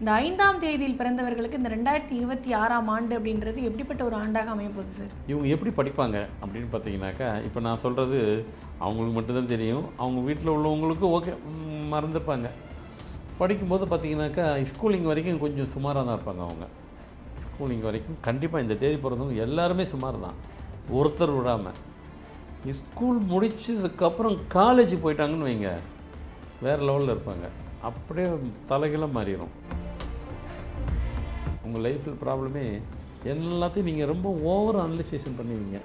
இந்த ஐந்தாம் தேதியில் பிறந்தவர்களுக்கு இந்த ரெண்டாயிரத்தி இருபத்தி ஆறாம் ஆண்டு அப்படின்றது எப்படிப்பட்ட ஒரு ஆண்டாக அமைய போகுது சார் இவங்க எப்படி படிப்பாங்க அப்படின்னு பார்த்தீங்கன்னாக்கா இப்போ நான் சொல்கிறது அவங்களுக்கு மட்டும்தான் தெரியும். அவங்க வீட்டில் உள்ளவங்களுக்கும் ஓகே மறந்துருப்பாங்க படிக்கும்போது பார்த்தீங்கன்னாக்கா ஸ்கூலிங் வரைக்கும் கொஞ்சம் சுமாராக தான் இருப்பாங்க அவங்க. ஸ்கூலிங் வரைக்கும் கண்டிப்பாக இந்த தேதி பிறந்தவங்க எல்லாருமே சுமார் தான் ஒருத்தர் விடாமல் ஸ்கூல் முடிச்சதுக்கப்புறம் காலேஜ் போயிட்டாங்கன்னு வைங்க. வேறு லெவலில் இருப்பாங்க. அப்படியே தலைகளாக மாறிடும் உங்கள் லைஃப்பில் ப்ராப்ளமே எல்லாத்தையும் நீங்கள் ரொம்ப ஓவர் அனலைசேஷன் பண்ணுவீங்க.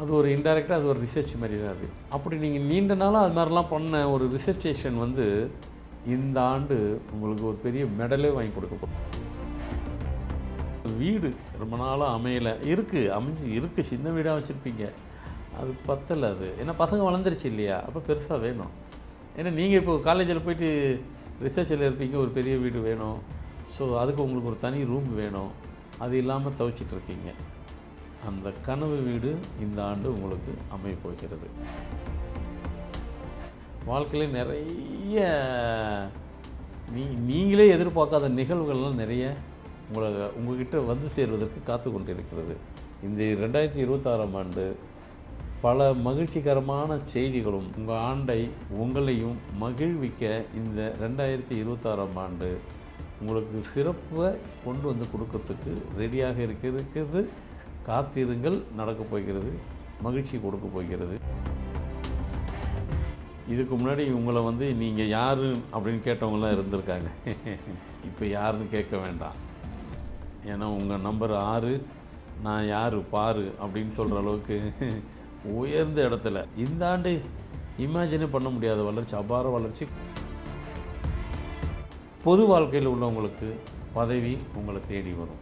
அது ஒரு இன்டெரக்டாக அது ஒரு ரிசர்ச் மாதிரி தான் அது. அப்படி நீங்கள் நீண்ட நாளாக அது மாதிரிலாம் பண்ண ஒரு ரிசர்ச்சேஷன் வந்து இந்த ஆண்டு உங்களுக்கு ஒரு பெரிய மெடலே வாங்கி கொடுக்க போகும் வீடு ரொம்ப நாளாக அமையலை. இருக்குது அமைஞ்சு இருக்குது சின்ன வீடாக வச்சுருப்பீங்க. அது பத்தலை அது. ஏன்னா பசங்க வளர்ந்துருச்சு இல்லையா? அப்போ பெருசாக வேணும். ஏன்னா நீங்கள் இப்போ காலேஜில் போயிட்டு ரிசர்ச்சில் இருப்பீங்க. ஒரு பெரிய வீடு வேணும். ஸோ அதுக்கு உங்களுக்கு ஒரு தனி ரூம் வேணும். அது இல்லாமல் தவிச்சிட்டு இருக்கீங்க அந்த கனவு வீடு இந்த ஆண்டு உங்களுக்கு அமைய போகிறது. வாழ்க்கையில் நிறைய நீ நீங்களே எதிர்பார்க்காத நிகழ்வுகள்லாம் நிறைய உங்களை உங்கள்கிட்ட வந்து சேர்வதற்கு காத்து கொண்டிருக்கிறது. இந்த ரெண்டாயிரத்தி இருபத்தாறாம் ஆண்டு பல மகிழ்ச்சிகரமான செய்திகளும் உங்கள் ஆண்டை உங்களையும் மகிழ்விக்க இந்த ரெண்டாயிரத்தி இருபத்தாறாம் ஆண்டு உங்களுக்கு சிறப்பை கொண்டு வந்து கொடுக்கறதுக்கு ரெடியாக இருக்க இருக்கிறது காத்திருங்கள் நடக்கப் போகிறது. மகிழ்ச்சி கொடுக்க போகிறது. இதுக்கு முன்னாடி உங்களை வந்து நீங்கள் யார் அப்படின்னு கேட்டவங்களாம் இருந்திருக்காங்க. இப்போ யாருன்னு கேட்க வேண்டாம். ஏன்னா உங்கள் நம்பர் ஆறு நான் யார் பாரு அப்படின்னு சொல்கிற அளவுக்கு உயர்ந்த இடத்துல இந்த ஆண்டு இமேஜினே பண்ண முடியாத வளர்ச்சி அபார வளர்ச்சி. பொது வாழ்க்கையில் உள்ளவங்களுக்கு பதவி உங்களை தேடி வரும்.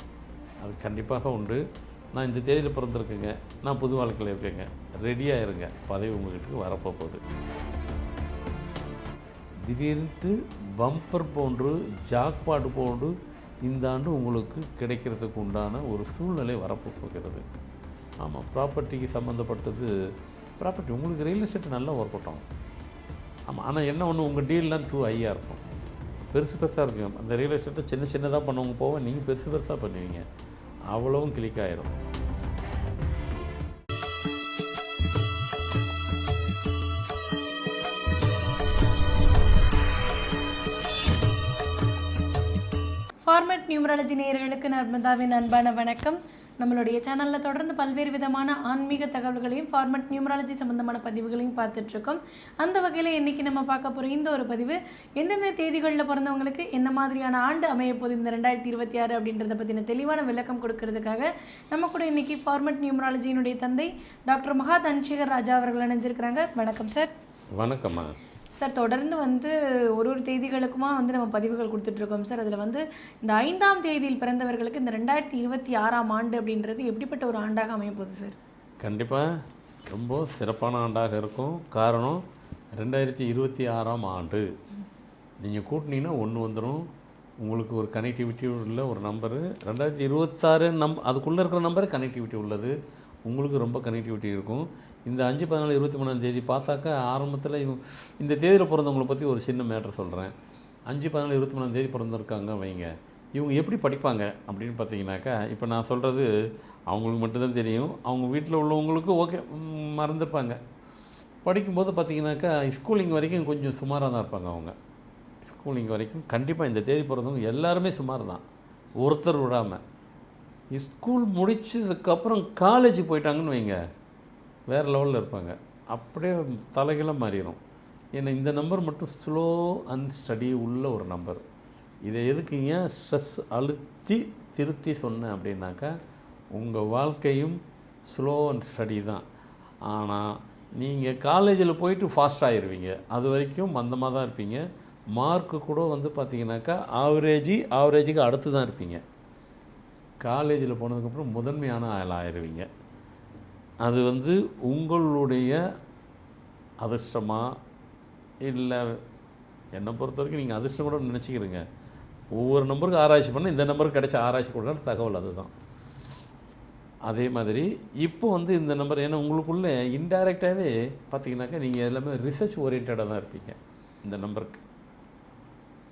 அது கண்டிப்பாக உண்டு. நான் இந்த தேதியில் பிறந்திருக்கேங்க. நான் பொது வாழ்க்கையில் இருக்கேங்க. ரெடியாக இருங்க. பதவி உங்கள்கிட்ட வரப்போ போகுது. திடீர்னு பம்பர் போன்று ஜாக்பாட் போன்று இந்த ஆண்டு உங்களுக்கு கிடைக்கிறதுக்கு உண்டான ஒரு சூழ்நிலை வரப்போ போகிறது. ஆமாம் ப்ராப்பர்ட்டிக்கு சம்மந்தப்பட்டது ப்ராப்பர்ட்டி உங்களுக்கு ரியல் எஸ்டேட் நல்லா ஒர்க் அவுட் ஆகும். ஆமாம் ஆனால் என்ன ஒன்று உங்கள் டீல்லாம் டூ ஹையாக இருக்கும். பெருசு பெருசாக இருக்கும். அந்த ரியல் எஸ்டேட்டை சின்ன சின்னதாக பண்ணவங்க போக நீங்கள் பெருசு பெருசாக பண்ணுவீங்க. அவ்வளவும் கிளிக் ஆயிரும். ஃபார்மேட் நியூமராலஜி நேயர்களுக்கு நர்மதாவின் அன்பான வணக்கம். நம்மளுடைய சேனலில் தொடர்ந்து பல்வேறு விதமான ஆன்மீக தகவல்களையும் ஃபார்மட் நியூமராலஜி சம்பந்தமான பதிவுகளையும் பார்த்துட்ருக்கோம். அந்த வகையில் இன்றைக்கி நம்ம பார்க்க போகிற இந்த ஒரு பதிவு எந்தெந்த தேதிகளில் பிறந்தவங்களுக்கு எந்த மாதிரியான ஆண்டு அமைய போகுது இந்த ரெண்டாயிரத்தி இருபத்தி ஆறு அப்படின்றத பற்றின தெளிவான விளக்கம் கொடுக்கறதுக்காக நம்ம கூட இன்னைக்கு ஃபார்மட் நியூமராலஜியினுடைய தந்தை டாக்டர் மகா தன்சேகர் ராஜா அவர்கள் இணைஞ்சிருக்கிறாங்க. வணக்கம் சார் வணக்கம்மா. சார் தொடர்ந்து வந்து ஒரு ஒரு தேதிகளுக்குமா வந்து நம்ம பதிவுகள் கொடுத்துட்ருக்கோம் சார். அதில் வந்து இந்த ஐந்தாம் தேதியில் பிறந்தவர்களுக்கு இந்த ரெண்டாயிரத்தி இருபத்தி ஆறாம் ஆண்டு அப்படின்றது எப்படிப்பட்ட ஒரு ஆண்டாக அமைய போகுது சார்? கண்டிப்பாக ரொம்ப சிறப்பான ஆண்டாக இருக்கும். காரணம் ரெண்டாயிரத்தி இருபத்தி ஆறாம் ஆண்டு. நீங்கள் கூட்டினீங்கன்னா ஒன்று வந்துடும் உங்களுக்கு ஒரு கனெக்டிவிட்டி உள்ள ஒரு நம்பரு ரெண்டாயிரத்தி இருபத்தாறு நம் அதுக்குள்ளே இருக்கிற நம்பர் கனெக்டிவிட்டி உள்ளது. உங்களுக்கு ரொம்ப கனெக்டிவிட்டி இருக்கும். இந்த அஞ்சு பதினாலு இருபத்தி மூணாம் தேதி பார்த்தாக்கா ஆரம்பத்தில் இவங்க இந்த தேதியில் பிறந்தவங்களை பற்றி ஒரு சின்ன மேட்ரு சொல்கிறேன் அஞ்சு பதினாலு இருபத்தி மூணாம் தேதி பிறந்திருக்காங்க வைங்க. இவங்க எப்படி படிப்பாங்க அப்படின்னு பார்த்தீங்கன்னாக்கா இப்போ நான் சொல்கிறது அவங்களுக்கு மட்டும்தான் தெரியும். அவங்க வீட்டில் உள்ளவங்களுக்கு ஓகே மறந்துருப்பாங்க. படிக்கும்போது பார்த்தீங்கன்னாக்கா ஸ்கூலிங் வரைக்கும் கொஞ்சம் சுமாராக தான் இருப்பாங்க அவங்க. ஸ்கூலிங் வரைக்கும் கண்டிப்பாக இந்த தேதி பிறந்தவங்க எல்லாருமே சுமார் தான் ஒருத்தர் விடாமல் ஸ்கூல் முடிச்சதுக்கப்புறம் காலேஜ் போயிட்டாங்கன்னு வைங்க. வேறு லெவலில் இருப்பாங்க. அப்படியே தலைகளாக மாறிடும் ஏன்னா இந்த நம்பர் மட்டும் ஸ்லோ அண்ட் ஸ்டடி உள்ள ஒரு நம்பர் இதை எதுக்கு ஏன் ஸ்ட்ரெஸ் அழுத்தி திருத்தி சொன்னேன் அப்படின்னாக்கா உங்கள் வாழ்க்கையும் ஸ்லோ அண்ட் ஸ்டடி தான். ஆனால் நீங்கள் காலேஜில் போயிட்டு ஃபாஸ்ட் ஆகிருவீங்க அது வரைக்கும் மந்தமாக தான் இருப்பீங்க. மார்க்கு கூட வந்து பார்த்தீங்கன்னாக்கா ஆவரேஜி ஆவரேஜுக்கு அடுத்து தான் இருப்பீங்க. காலேஜில் போனதுக்கப்புறம் முதன்மையான ஆள் ஆயிடுவீங்க அது வந்து உங்களுடைய அதிர்ஷ்டமாக இல்லை என்னை பொறுத்த வரைக்கும் நீங்கள் அதிர்ஷ்டம் கூட நினச்சிக்கிறீங்க ஒவ்வொரு நம்பருக்கு ஆராய்ச்சி பண்ணால் இந்த நம்பருக்கு கிடைச்ச ஆராய்ச்சி கொடுக்குற தகவல் அதுதான். அதே மாதிரி இப்போ வந்து இந்த நம்பர் ஏன்னா உங்களுக்குள்ளே இன்டைரக்டாகவே பார்த்தீங்கன்னாக்கா நீங்கள் எல்லாமே ரிசர்ச் ஓரியன்டாக தான் இருப்பீங்க இந்த நம்பருக்கு.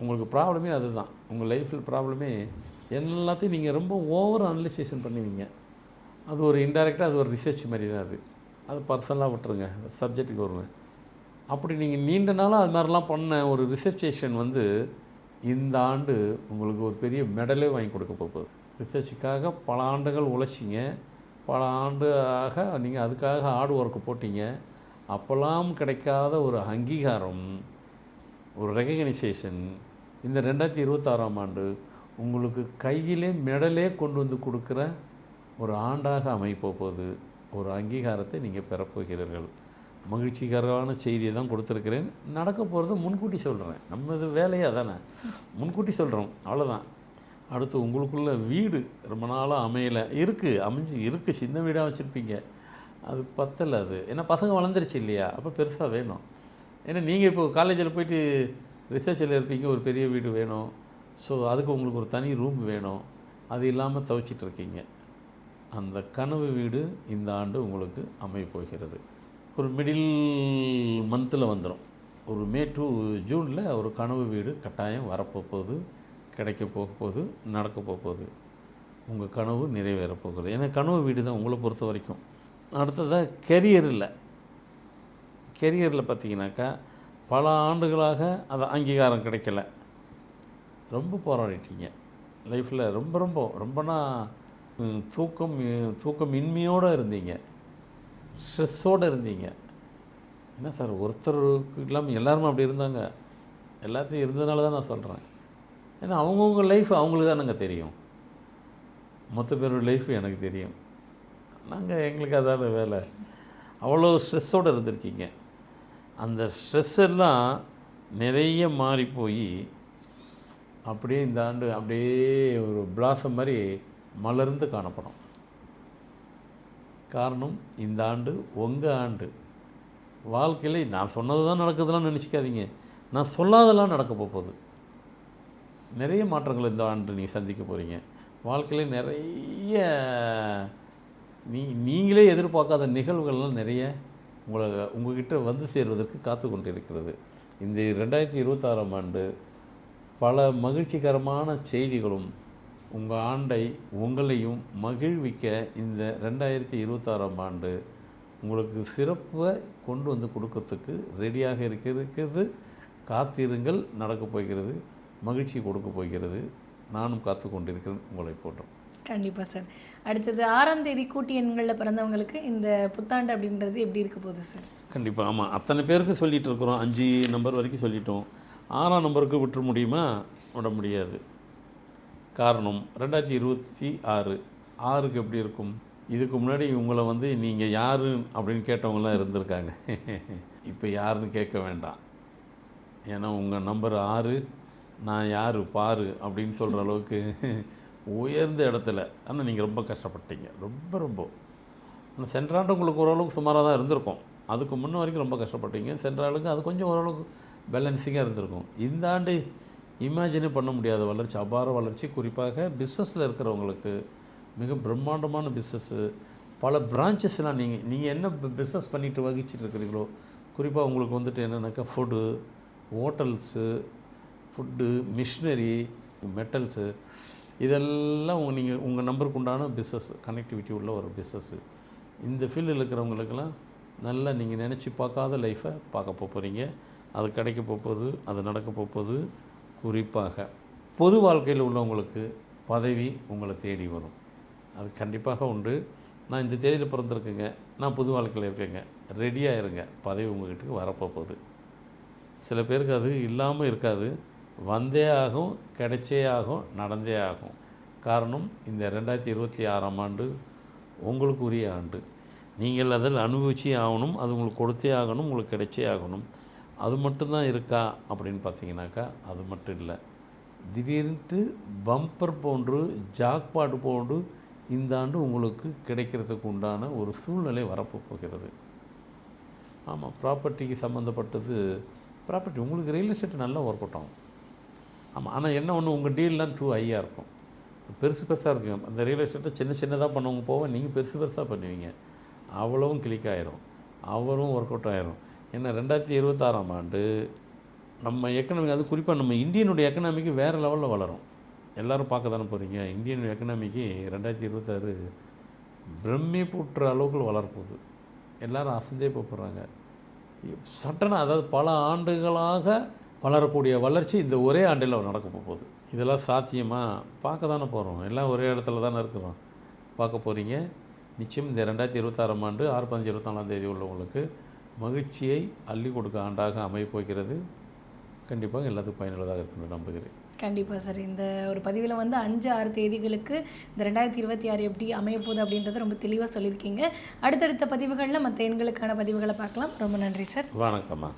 உங்களுக்கு ப்ராப்ளமே அதுதான். உங்கள் லைஃப்பில் ப்ராப்ளமே எல்லாத்தையும் நீங்கள் ரொம்ப ஓவர் அனலைசேஷன் பண்ணுவீங்க. அது ஒரு இன்டெரக்டாக அது ஒரு ரிசர்ச் மாதிரி தான் அது. அது பர்சனலாக விட்டுருங்க. சப்ஜெக்ட்டுக்கு வருவேன் அப்படி நீங்கள் நீண்ட நாளாக அது மாதிரிலாம் பண்ண ஒரு ரிசர்ச்சேஷன் வந்து இந்த ஆண்டு உங்களுக்கு ஒரு பெரிய மெடலே வாங்கி கொடுக்க போகுது. ரிசர்ச்சுக்காக பல ஆண்டுகள் உழைச்சிங்க. பல ஆண்டாக நீங்கள் அதுக்காக ஹார்ட் ஒர்க்கு போட்டிங்க. அப்போல்லாம் கிடைக்காத ஒரு அங்கீகாரம் ஒரு ரெகக்னைசேஷன் இந்த ரெண்டாயிரத்தி இருபத்தாறாம் ஆண்டு உங்களுக்கு கையிலே மெடலே கொண்டு வந்து கொடுக்குற ஒரு ஆண்டாக அமைப்போ போகுது ஒரு அங்கீகாரத்தை நீங்கள் பெறப்போகிறீர்கள் மகிழ்ச்சிகரமான செய்தியை தான் கொடுத்துருக்கிறேன். நடக்க போகிறது முன்கூட்டி சொல்கிறேன் நம்ம இது வேலையாக தானே? முன்கூட்டி சொல்கிறோம் அவ்வளோதான் அடுத்து உங்களுக்குள்ள வீடு ரொம்ப நாளாக அமையலை. இருக்குது அமைஞ்சு இருக்குது சின்ன வீடாக வச்சுருப்பீங்க. அது பத்தலை அது. ஏன்னா பசங்க வளர்ந்துருச்சு இல்லையா? அப்போ பெருசாக வேணும். ஏன்னா நீங்கள் இப்போ காலேஜில் போயிட்டு ரிசர்ச்சில் இருப்பீங்க. ஒரு பெரிய வீடு வேணும். ஸோ அதுக்கு உங்களுக்கு ஒரு தனி ரூம் வேணும். அது இல்லாமல் தவிச்சிட்டு இருக்கீங்க. அந்த கனவு வீடு இந்த ஆண்டு உங்களுக்கு அமையப் போகிறது. ஒரு மிடில் மந்தில் வந்துடும் ஒரு மே டு ஜூனில் ஒரு கனவு வீடு கட்டாயம் வரப்போகுது கிடைக்க போக போகுது நடக்க போக போகுது. உங்கள் கனவு நிறைவேற போகுது. ஏன்னா கனவு வீடு தான் உங்களை பொறுத்த வரைக்கும். அடுத்ததாக கெரியரில் கெரியரில் பார்த்தீங்கன்னாக்கா பல ஆண்டுகளாக அது அங்கீகாரம் கிடைக்கல. ரொம்ப போராடிட்டீங்க. லைஃப்பில் ரொம்ப ரொம்ப ரொம்பனா தூக்கம் தூக்கம் இன்மையோடு இருந்தீங்க. ஸ்ட்ரெஸ்ஸோடு இருந்தீங்க. என்ன சார் ஒருத்தருக்கு இல்லாமல் எல்லாருமே அப்படி இருந்தாங்க. எல்லாத்தையும் இருந்ததுனால தான் நான் சொல்கிறேன் ஏன்னா அவங்கவுங்க லைஃப் அவங்களுக்கு தானேங்க தெரியும். மொத்த பேரோட லைஃப் எனக்கு தெரியும். நாங்கள் எங்களுக்கு அதான வேலை. அவ்வளோ ஸ்ட்ரெஸ்ஸோடு இருந்திருக்கீங்க. அந்த ஸ்ட்ரெஸ் எல்லாம் நிறைய மாறி போய் அப்படியே இந்த ஆண்டு அப்படியே ஒரு பிளாசம் மாதிரி மலர்ந்து காணப்படும். காரணம் இந்த ஆண்டு உங்கள் ஆண்டு. வாழ்க்கையில் நான் சொன்னது தான் நடக்குதுலாம் நினச்சிக்காதீங்க. நான் சொல்லாதெல்லாம் நடக்க போகுது. நிறைய மாற்றங்கள் இந்த ஆண்டு நீ சந்திக்க போகிறீங்க வாழ்க்கையில் நிறைய நீ நீங்களே எதிர்பார்க்காத நிகழ்வுகள்லாம் நிறைய உங்களை உங்கள்கிட்ட வந்து சேர்வதற்கு காத்து கொண்டிருக்கிறது இந்த ரெண்டாயிரத்தி இருபத்தாறாம் ஆண்டு பல மகிழ்ச்சிகரமான செய்திகளும் உங்கள் ஆண்டை உங்களையும் மகிழ்விக்க இந்த ரெண்டாயிரத்தி இருபத்தாறாம் ஆண்டு உங்களுக்கு சிறப்பை கொண்டு வந்து கொடுக்கறதுக்கு ரெடியாக இருக்க இருக்கிறது காத்திருங்கள் நடக்கப் போகிறது மகிழ்ச்சி கொடுக்க போகிறது. நானும் காத்து கொண்டிருக்கிறேன் உங்களை போன்றோம் கண்டிப்பாக சார். அடுத்தது ஆறாம் தேதி கூட்டி எண்களில் பிறந்தவங்களுக்கு இந்த புத்தாண்டு அப்படின்றது எப்படி இருக்க போகுது சார்? கண்டிப்பாக ஆமாம் அத்தனை பேருக்கு சொல்லிகிட்டு இருக்கிறோம். அஞ்சு நம்பர் வரைக்கும் சொல்லிட்டோம். ஆறாம் நம்பருக்கு விட்டுற முடியுமா? விட முடியாது. காரணம் ரெண்டாயிரத்தி இருபத்தி ஆறு. ஆறுக்கு எப்படி இருக்கும்? இதுக்கு முன்னாடி உங்களை வந்து நீங்கள் யார் அப்படின்னு கேட்டவங்களாம் இருந்திருக்காங்க. இப்போ யாருன்னு கேட்க வேண்டாம். ஏன்னா உங்கள் நம்பர் ஆறு நான் யார் பாரு அப்படின்னு சொல்கிற அளவுக்கு உயர்ந்த இடத்துல. ஆனால் நீங்கள் ரொம்ப கஷ்டப்பட்டீங்க. ரொம்ப ரொம்ப. ஆனால் சென்ற ஆண்டு உங்களுக்கு ஓரளவுக்கு சுமாராக தான் இருந்திருக்கும். அதுக்கு முன்ன வரைக்கும் ரொம்ப கஷ்டப்பட்டீங்க. சென்ற ஆளுக்கு அது கொஞ்சம் ஓரளவுக்கு பேலன்சிங்காக இருந்திருக்கும். இந்த ஆண்டு இமேஜினே பண்ண முடியாத வளர்ச்சி அபார வளர்ச்சி. குறிப்பாக பிஸ்னஸில் இருக்கிறவங்களுக்கு மிக பிரம்மாண்டமான பிஸ்னஸ்ஸு பல பிரான்ச்சஸ்லாம் நீங்கள் நீங்கள் என்ன பிஸ்னஸ் பண்ணிட்டு வகிச்சுட்டு இருக்கிறீங்களோ குறிப்பாக உங்களுக்கு வந்துட்டு என்னென்னாக்கா food hotels food machinery metals இதெல்லாம் உங்கள் நீங்கள் உங்கள் நம்பருக்கு உண்டான பிஸ்னஸ் கனெக்டிவிட்டி உள்ள ஒரு பிஸ்னஸ்ஸு இந்த ஃபீல்டில் இருக்கிறவங்களுக்கெல்லாம் நல்லா நீங்கள் நினச்சி பார்க்காத லைஃப்பை பார்க்க போகிறீங்க அது கிடைக்க போகுது அது நடக்க போகுது குறிப்பாக பொது வாழ்க்கையில் உள்ளவங்களுக்கு பதவி உங்களை தேடி வரும். அது கண்டிப்பாக உண்டு. நான் இந்த தேதியில் பிறந்திருக்கேங்க. நான் புது வாழ்க்கையில் இருக்கேங்க. ரெடியாக இருங்க. பதவி உங்ககிட்ட வரப்போகுது சில பேருக்கு அது இல்லாமல் இருக்காது. வந்தே ஆகும் கிடைச்சே ஆகும் நடந்தே ஆகும். காரணம் இந்த ரெண்டாயிரத்தி இருபத்தி ஆறாம் ஆண்டு உங்களுக்குரிய ஆண்டு. நீங்கள் அதில் அனுபவிச்சே ஆகணும் அது உங்களுக்கு கொடுத்தே ஆகணும் உங்களுக்கு கிடைச்சே ஆகணும். அது மட்டும்தான் இருக்கா அப்படின்னு பார்த்தீங்கன்னாக்கா அது மட்டும் இல்லை. திடீர்னுட்டு பம்பர் போன்று ஜாக்பாட் போன்று இந்த ஆண்டு உங்களுக்கு கிடைக்கிறதுக்கு உண்டான ஒரு சூழ்நிலை வரப்போ போகிறது. ஆமாம் ப்ராப்பர்ட்டிக்கு சம்மந்தப்பட்டது ப்ராப்பர்ட்டி உங்களுக்கு ரியல் எஸ்டேட் நல்லா ஒர்க் அவுட் ஆகும். ஆமாம் ஆனால் என்ன ஒன்று உங்கள் டீல்லாம் டூ ஹையாக இருக்கும். பெருசு பெருசாக இருக்கும் அந்த ரியல் எஸ்டேட்டை சின்ன சின்னதாக பண்ணவங்க போக நீங்கள் பெருசு பெருசாக பண்ணுவீங்க. அவ்வளவும் கிளிக் ஆயிரும். அவரும் ஒர்க் அவுட் ஆயிரும். ஏன்னா ரெண்டாயிரத்தி இருபத்தாறாம் ஆண்டு நம்ம எக்கனாமிக் அது குறிப்பாக நம்ம இந்தியனுடைய எக்கனாமிக்கு வேறு லெவலில் வளரும். எல்லோரும் பார்க்க தானே போகிறீங்க இந்தியன் எக்கனாமிக்கு ரெண்டாயிரத்தி இருபத்தாறு பிரமிப்புற்ற அளவுக்கு வளரப்போகுது எல்லோரும் அசந்தே போகிறாங்க சட்டன அதாவது பல ஆண்டுகளாக வளரக்கூடிய வளர்ச்சி இந்த ஒரே ஆண்டில் நடக்க போகுது. இதெல்லாம் சாத்தியமாக பார்க்க தானே போகிறோம் எல்லாம் ஒரே இடத்துல தானே இருக்கிறோம். பார்க்க போகிறீங்க நிச்சயம் இந்த ரெண்டாயிரத்தி இருபத்தாறாம் ஆண்டு ஆறு பதினஞ்சு இருபத்தாலாம் தேதி உள்ளவங்களுக்கு மகிழ்ச்சியை அள்ளி கொடுக்க ஆண்டாக அமையப் போகிறது. கண்டிப்பாக எல்லாத்துக்கும் பயனுள்ளதாக இருக்குன்னு நம்புகிறேன். கண்டிப்பாக சார். இந்த ஒரு பதிவில் வந்து அஞ்சு ஆறு தேதிகளுக்கு இந்த ரெண்டாயிரத்தி இருபத்தி ஆறு எப்படி அமைய போகுது அப்படின்றத ரொம்ப தெளிவாக சொல்லியிருக்கீங்க. அடுத்தடுத்த பதிவுகளில் மற்ற எண்களுக்கான பதிவுகளை பார்க்கலாம். ரொம்ப நன்றி சார். வணக்கம்மா.